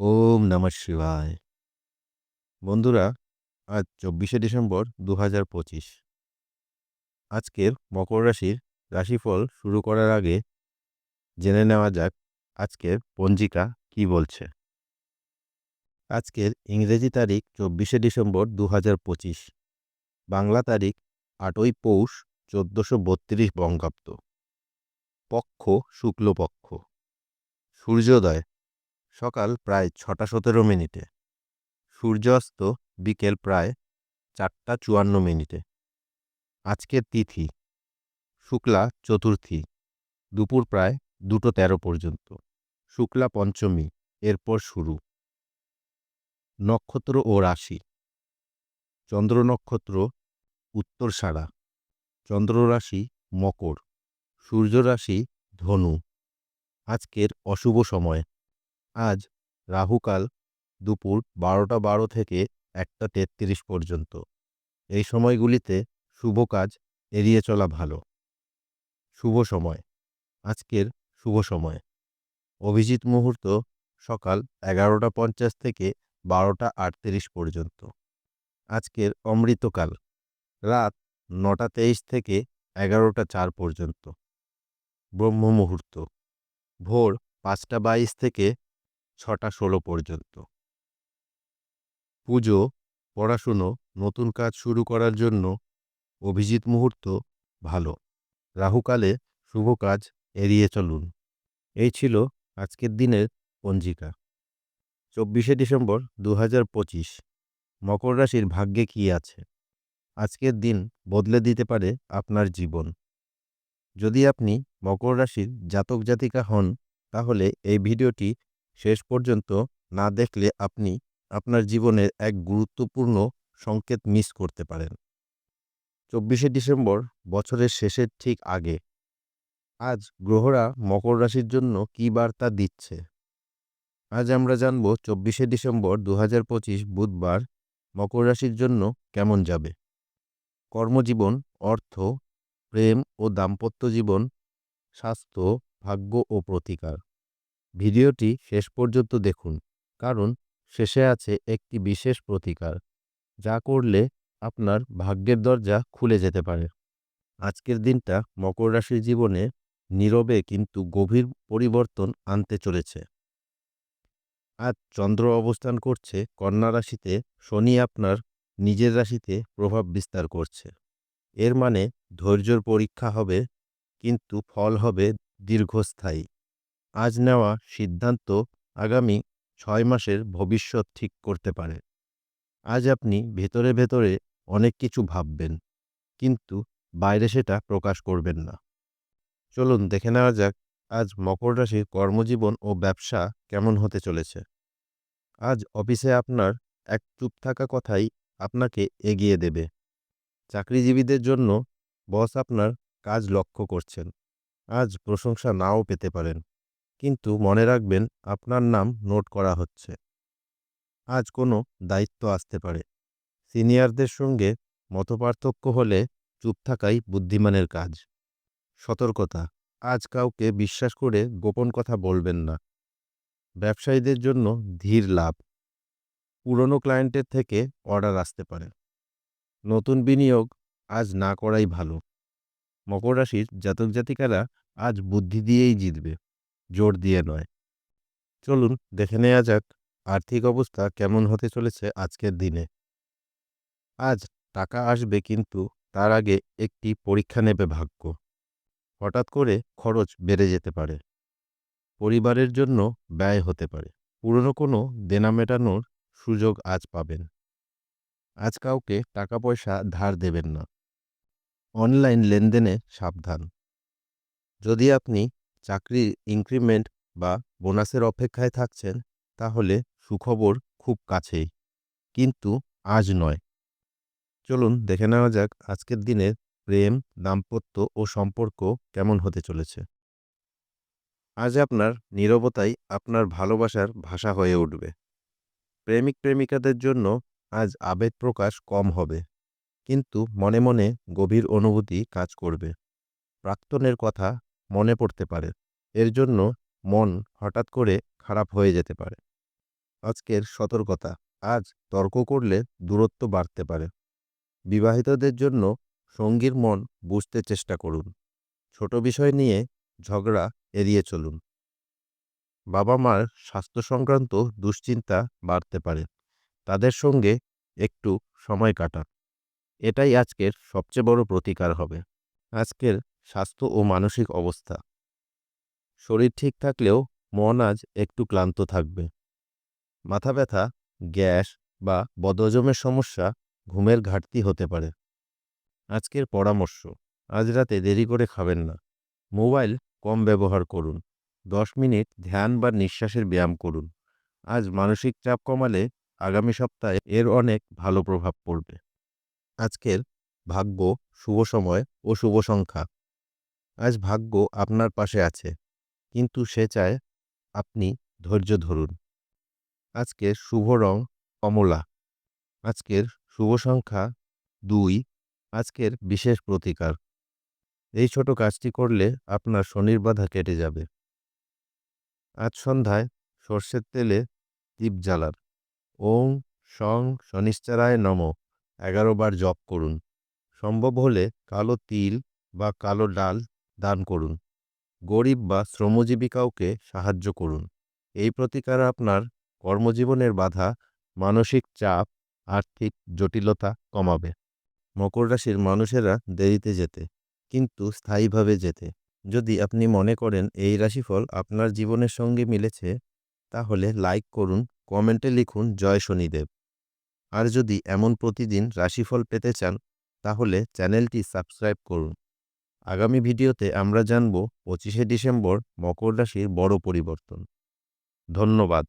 ওম নমঃ শিবায়। বন্ধুরা, আজ চব্বিশে ডিসেম্বর দু হাজার পঁচিশ। আজকের মকর রাশির রাশিফল শুরু করার আগে জেনে নেওয়া যাক আজকের পঞ্জিকা কি বলছে। আজকের ইংরেজি তারিখ চব্বিশে ডিসেম্বর দু হাজার পঁচিশ। বাংলা তারিখ আটই পৌষ চোদ্দোশো বত্রিশ বঙ্গাব্দ। পক্ষ শুক্লপক্ষ। সূর্যোদয় সকাল প্রায় ছটা সতেরো মিনিটে। সূর্যাস্ত বিকেল প্রায় চারটা চুয়ান্ন মিনিটে। আজকের তিথি। শুক্লা চতুর্থী। দুপুর প্রায় দুটো তেরো পর্যন্ত। শুক্লা পঞ্চমী। এরপর শুরু। নক্ষত্র ও রাশি। চন্দ্র নক্ষত্র উত্তর সারা। চন্দ্র রাশি মকর। সূর্য রাশি ধনু। আজকের অশুভ সময়। আজ রাহুকাল দুপুর বারোটা বারো থেকে একটা তেত্রিশ পর্যন্ত। এই সময়গুলিতে শুভ কাজ এড়িয়ে চলা ভালো। শুভ সময়। আজকের শুভ সময়। অভিজিৎ মুহূর্ত সকাল এগারোটা পঞ্চাশ থেকে বারোটা আটত্রিশ পর্যন্ত। আজকের অমৃতকাল। রাত নটা তেইশ থেকে এগারোটা চার পর্যন্ত। ব্রহ্ম মুহূর্ত ভোর পাঁচটা বাইশ থেকে ছটা ষোলো পর্যন্ত। পুজো, পড়াশুনো, নতুন কাজ শুরু করার জন্য অভিজিৎ মুহূর্ত ভালো। রাহুকালে শুভ কাজ এড়িয়ে চলুন। এই ছিল আজকের দিনের পঞ্জিকা। চব্বিশে ডিসেম্বর দু হাজার পঁচিশ। মকর রাশির ভাগ্যে কী আছে? আজকের দিন বদলে দিতে পারে আপনার জীবন। যদি আপনি মকর রাশির জাতক জাতিকা হন, তাহলে এই ভিডিওটি শেষ পর্যন্ত না দেখলে আপনি আপনার জীবনের এক গুরুত্বপূর্ণ সংকেত মিস করতে পারেন। চব্বিশে ডিসেম্বর, বছরের শেষের ঠিক আগে। আজ গ্রহরা মকর রাশির জন্য কী বার্তা দিচ্ছে? আজ আমরা জানব চব্বিশে ডিসেম্বর দু বুধবার মকর রাশির জন্য কেমন যাবে? কর্মজীবন, অর্থ, প্রেম ও দাম্পত্য জীবন, স্বাস্থ্য, ভাগ্য ও প্রতিকার। ভিডিওটি শেষ পর্যন্ত দেখুন, কারণ শেষে আছে একটি বিশেষ প্রতিকার, যা করলে আপনার ভাগ্যের দরজা খুলে যেতে পারে। আজকের দিনটা মকর রাশির জীবনে নীরবে কিন্তু গভীর পরিবর্তন আনতে চলেছে। আজ চন্দ্র অবস্থান করছে, কন্যা রাশিতে শনি আপনার নিজের রাশিতে প্রভাব বিস্তার করছে। এর মানে ধৈর্যর পরীক্ষা হবে, কিন্তু ফল হবে দীর্ঘস্থায়ী। আজ নেওয়া সিদ্ধান্ত আগামী ছয় মাসের ভবিষ্যৎ ঠিক করতে পারে। আজ আপনি ভেতরে ভেতরে অনেক কিছু ভাববেন, কিন্তু বাইরে সেটা প্রকাশ করবেন না। চলুন দেখে নেওয়া যাক আজ মকর রাশির কর্মজীবন ও ব্যবসা কেমন হতে চলেছে। আজ অফিসে আপনার এক চুপ থাকা কথাই আপনাকে এগিয়ে দেবে। চাকরিজীবীদের জন্য বস আপনার কাজ লক্ষ্য করছেন। আজ প্রশংসা নাও পেতে পারেন। কিন্তু মনে রাখবেন, আপনার নাম নোট করা হচ্ছে। আজ কোনো দায়িত্ব আসতে পারে। সিনিয়রদের সঙ্গে মতপার্থক্য হলে চুপ থাকাই বুদ্ধিমানের কাজ। সতর্কতা, আজ কাউকে বিশ্বাস করে গোপন কথা বলবেন না। ব্যবসায়ীদের জন্য ধীর লাভ। পুরনো ক্লায়েন্টের থেকে অর্ডার আসতে পারে। নতুন বিনিয়োগ আজ না করাই ভালো। মকর রাশির জাতক জাতিকারা আজ বুদ্ধি দিয়েই জিতবে। জোর দিয়ে নয়। চলুন দেখে নেওয়া যাক আর্থিক অবস্থা কেমন হতে চলেছে আজকের দিনে। আজ টাকা আসবে কিন্তু তার আগে একটি পরীক্ষা নেবে ভাগ্য। হঠাৎ করে খরচ বেড়ে যেতে পারে। পরিবারের জন্য ব্যয় হতে পারে। পুরনো কোনো দেনা মেটানোর সুযোগ আজ পাবেন। আজ কাউকে টাকা পয়সা ধার দেবেন না। অনলাইন লেনদেনে সাবধান। যদি আপনি চাকরির ইনক্রিমেন্ট বা বোনাসের অপেক্ষায় থাকছেন, তাহলে সুখবর খুব কাছেই। কিন্তু আজ নয়। চলুন দেখে নেওয়া যাক আজকের দিনের প্রেম, দাম্পত্য ও সম্পর্ক কেমন হতে চলেছে। আজ আপনার নীরবতাই আপনার ভালোবাসার ভাষা হয়ে উঠবে। প্রেমিক প্রেমিকাদের জন্য আজ আবেগ প্রকাশ কম হবে। কিন্তু মনে মনে গভীর অনুভূতি কাজ করবে। প্রাক্তনের কথা মনে পড়তে পারে। এর জন্য মন হঠাৎ করে খারাপ হয়ে যেতে পারে। আজকের সতর্কতা, আজ তর্ক করলে দূরত্ব বাড়তে পারে। বিবাহিতদের জন্য সঙ্গীর মন বুঝতে চেষ্টা করুন। ছোট বিষয় নিয়ে ঝগড়া এড়িয়ে চলুন। বাবা মার স্বাস্থ্য সংক্রান্ত দুশ্চিন্তা বাড়তে পারে। তাদের সঙ্গে একটু সময় কাটান। এটাই আজকের সবচেয়ে বড় প্রতিকার হবে। আজকের স্বাস্থ্য ও মানসিক অবস্থা। শরীর ঠিক থাকলেও মন আজ একটু ক্লান্ত থাকবে। মাথা ব্যথা, গ্যাস বা বদহজমের সমস্যা ঘুমের ঘাটতি হতে পারে। আজকের পরামর্শ, আজ রাতে দেরি করে খাবেন না। মোবাইল কম ব্যবহার করুন। দশ মিনিট ধ্যান বা নিঃশ্বাসের ব্যায়াম করুন। আজ মানসিক চাপ কমালে আগামী সপ্তাহে এর অনেক ভালো প্রভাব পড়বে। আজকের ভাগ্য শুভ সময় ও শুভ সংখ্যা। আজ ভাগ্য আপনার পাশে আছে। কিন্তু সে চায় আপনি ধৈর্য ধরুন। আজকের শুভ রং কমলা। আজকের শুভ সংখ্যা দুই। আজকের বিশেষ প্রতিকার। এই ছোট কাজটি করলে আপনার শনির বাধা কেটে যাবে। আজ সন্ধ্যায় সর্ষের তেলে দীপ জ্বালার ওং সং শনিশ্চারায় নম। এগারো বার জপ করুন। সম্ভব হলে কালো তিল বা কালো ডাল দান করুন। গরিব বা শ্রমজীবী কাউকে সাহায্য করুন। এই প্রতিকার আপনার কর্মজীবনের বাধা, মানসিক চাপ, আর্থিক জটিলতা কমাবে। মকর রাশির মানুষেরা দেরিতে যেতে, কিন্তু স্থায়ীভাবে যেতে। যদি আপনি মনে করেন এই রাশিফল আপনার জীবনের সঙ্গে মিলেছে, তাহলে লাইক করুন, কমেন্টে লিখুন, জয় শনিদেব। আর যদি এমন প্রতিদিন রাশিফল পেতে চান, তাহলে চ্যানেলটি সাবস্ক্রাইব করুন। আগামী ভিডিওতে আমরা জানব পঁচিশে ডিসেম্বর মকর রাশির বড় পরিবর্তন। ধন্যবাদ।